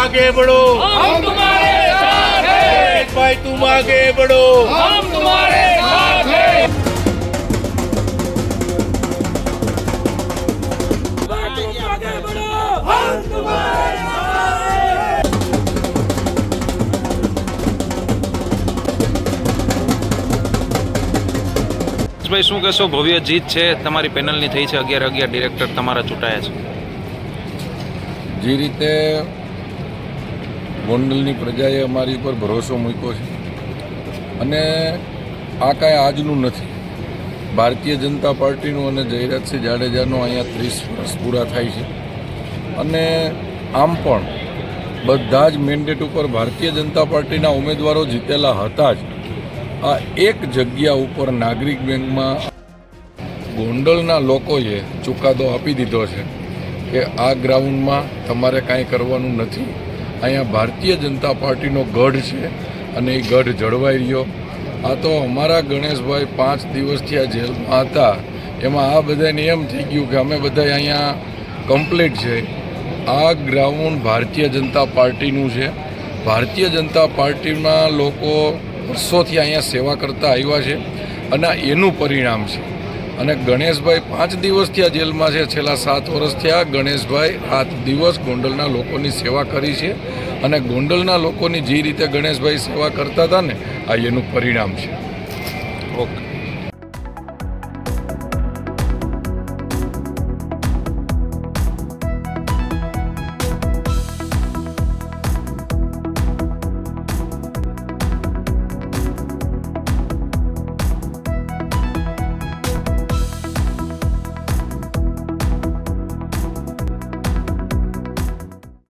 आगे बढ़ो हम तुम्हारे साथ हैं भाई तुम आगे बढ़ो हम तुम्हारे साथ हैं आगे बढ़ो हम तुम्हारे ભાઈ શું કહેશો ભવ્ય જીત છે તમારી પેનલની થઈ છે અગિયાર અગિયાર ડિરેક્ટર તમારા ચૂંટાયા છે જે રીતે ગોંડલની પ્રજાએ અમારી ઉપર ભરોસો મૂક્યો છે. અને આ કાંઈ આજનું નથી. ભારતીય જનતા પાર્ટીનું અને જયરાજસિંહ જાડેજાનું અહીંયા ત્રીસ વર્ષ પૂરા થાય છે. અને આમ પણ બધા જ મેન્ડેટ ઉપર ભારતીય જનતા પાર્ટીના ઉમેદવારો જીતેલા હતા જ. આ એક જગ્યા ઉપર નાગરિક બેંકમાં ગોંડલના લોકોએ ચુકાદો આપી દીધો છે કે આ ગ્રાઉન્ડમાં તમારે કાંઈ કરવાનું નથી. અહીંયા ભારતીય જનતા પાર્ટીનો ગઢ છે અને એ ગઢ જળવાઈ રહ્યો. આ તો અમારા ગણેશભાઈ પાંચ દિવસથી આ જેલમાં હતા. એમાં આ બધાને એમ થઈ ગયું કે અમે બધા અહીંયા કમ્પ્લીટ છે. આ ગ્રાઉન્ડ ભારતીય જનતા પાર્ટીનું છે. ભારતીય જનતા પાર્ટીમાં લોકો વર્ષોથી અહીંયા સેવા કરતા આવ્યા છે અને એનું પરિણામ છે. અને ગણેશભાઈ પાંચ દિવસથી આ જેલમાં છે. છેલ્લા સાત વર્ષથી આ ગણેશભાઈ રાત દિવસ ગોંડલના લોકોની સેવા કરી છે અને ગોંડલના લોકોની જે રીતે ગણેશભાઈ સેવા કરતા હતા ને, આ એનું પરિણામ છે. ઓકે.